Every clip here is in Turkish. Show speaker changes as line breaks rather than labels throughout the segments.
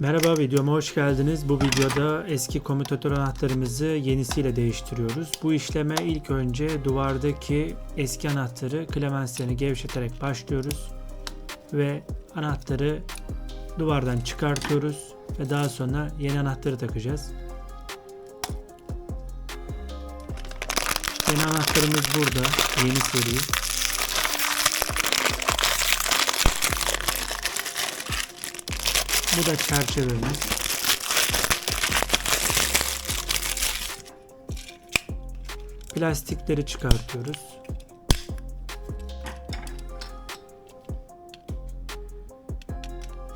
Merhaba videoma hoş geldiniz. Bu videoda eski komutatör anahtarımızı yenisiyle değiştiriyoruz. Bu işleme ilk önce duvardaki eski anahtarı klemenslerini gevşeterek başlıyoruz. Ve anahtarı duvardan çıkartıyoruz. Ve daha sonra yeni anahtarı takacağız. Yeni anahtarımız burada. Yeni seri. Bu da çerçevemiz. Plastikleri çıkartıyoruz.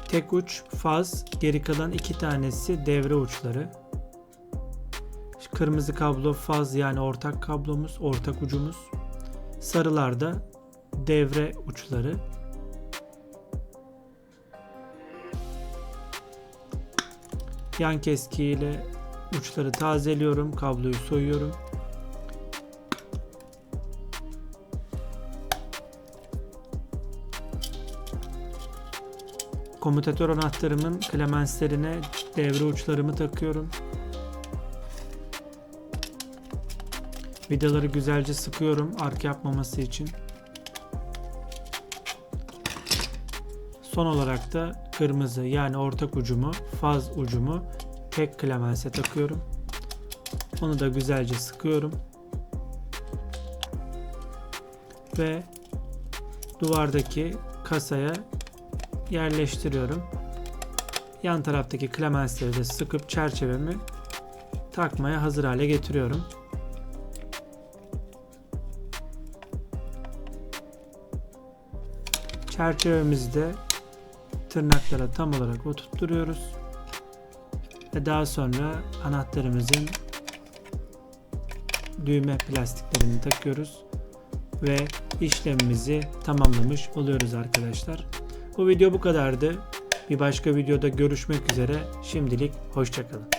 Tek uç faz, geri kalan iki tanesi devre uçları. Kırmızı kablo faz yani ortak kablomuz, ortak ucumuz. Sarılarda devre uçları. Yan keskiyle uçları tazeliyorum. Kabloyu soyuyorum. Komutatör anahtarımın klemenslerine devre uçlarımı takıyorum. Vidaları güzelce sıkıyorum ark yapmaması için. Son olarak da kırmızı yani ortak ucumu, faz ucumu tek klemense takıyorum. Onu da güzelce sıkıyorum. Ve duvardaki kasaya yerleştiriyorum. Yan taraftaki klemensleri de sıkıp çerçevemi takmaya hazır hale getiriyorum. Çerçevemizi de tırnaklara tam olarak oturtturuyoruz. Ve daha sonra anahtarımızın düğme plastiklerini takıyoruz ve işlemimizi tamamlamış oluyoruz arkadaşlar. Bu video bu kadardı. Bir başka videoda görüşmek üzere. Şimdilik hoşçakalın.